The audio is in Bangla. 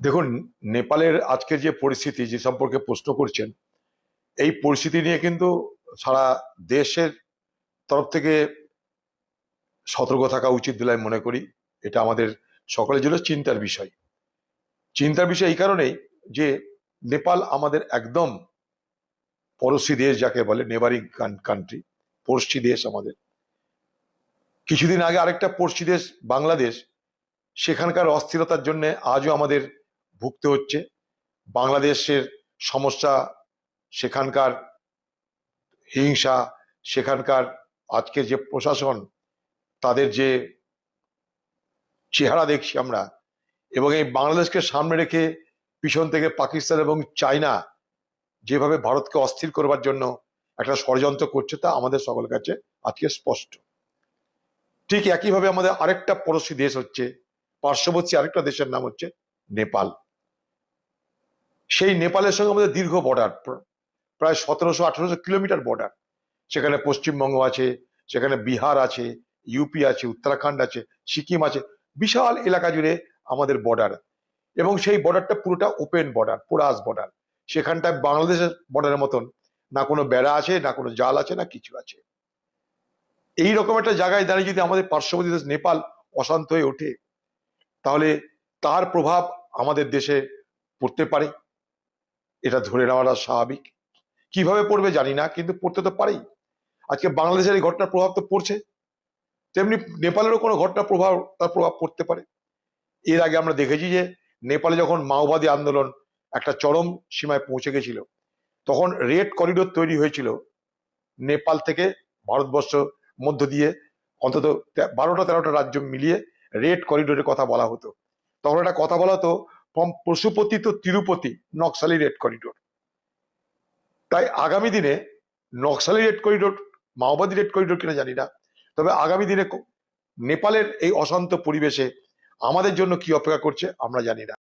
দেখুন, নেপালের আজকের যে পরিস্থিতি যে সম্পর্কে প্রশ্ন করছেন, এই পরিস্থিতি নিয়ে কিন্তু সারা দেশের তরফ থেকে সতর্ক থাকা উচিত বলে আমি মনে করি। এটা আমাদের সকলের জন্য চিন্তার বিষয়। চিন্তার বিষয় এই কারণেই যে নেপাল আমাদের একদম পড়োশি দেশ যাকে বলে, নেবারিং কান্ট্রি পড়শি দেশ আমাদের। কিছুদিন আগে আরেকটা পড়শি দেশ, বাংলাদেশ, সেখানকার অস্থিরতার জন্য আজও আমাদের ভুগতে হচ্ছে। বাংলাদেশের সমস্যা সেখানকার হিংসা, সেখানকার আজকের যে প্রশাসন, তাদের যে চেহারা দেখছি আমরা এবং এই বাংলাদেশকে সামনে রেখে পিছন থেকে পাকিস্তান এবং চায়না যেভাবে ভারতকে অস্থির করবার জন্য একটা ষড়যন্ত্র করছে তা আমাদের সকলের কাছে আজকে স্পষ্ট। ঠিক একইভাবে আমাদের আরেকটা পড়োশী দেশ হচ্ছে, পার্শ্ববর্তী আরেকটা দেশের নাম হচ্ছে নেপাল। সেই নেপালের সঙ্গে আমাদের দীর্ঘ বর্ডার প্রায় সতেরোশো আঠেরোশো কিলোমিটার বর্ডার সেখানে পশ্চিমবঙ্গ আছে, সেখানে বিহার আছে ইউপি আছে, উত্তরাখণ্ড আছে, সিকিম আছে, বিশাল এলাকা জুড়ে আমাদের বর্ডার এবং সেই বর্ডারটা পুরোটা ওপেন বর্ডার পোরাস বর্ডার সেখানটায় বাংলাদেশের বর্ডারের মতন। না কোনো বেড়া আছে, না কোনো জাল আছে, না কিছু আছে। এই রকম একটা জায়গায় দাঁড়িয়ে যদি আমাদের পার্শ্ববর্তী দেশ নেপাল অশান্ত হয়ে ওঠে, তাহলে তার প্রভাব আমাদের দেশে পড়তে পারে। এটা ধরে নেওয়াটা স্বাভাবিক। কীভাবে পড়বে জানি না, কিন্তু পড়তে তো পারেই। আজকে বাংলাদেশের এই ঘটনার প্রভাব তো পড়ছে। তেমনি নেপালেরও কোনো ঘটনা প্রভাব, তার প্রভাব পড়তে পারে। এর আগে আমরা দেখেছি যে নেপালে যখন মাওবাদী আন্দোলন একটা চরম সীমায় পৌঁছে গেছিল, তখন রেড করিডোর তৈরি হয়েছিল নেপাল থেকে ভারতবর্ষ মধ্য দিয়ে। অন্তত বারোটা তেরোটা রাজ্য মিলিয়ে রেড করিডোরের কথা বলা হতো। তখন একটা কথা বলা হতো পশুপতি তো তিরুপতি, নকশালি রেড করিডোর। তাই আগামী দিনে নকশালি রেড করিডোর, মাওবাদী রেড করিডোর কিনা জানি না, তবে আগামী দিনে নেপালের এই অশান্ত পরিবেশে আমাদের জন্য কি অপেক্ষা করছে আমরা জানি না।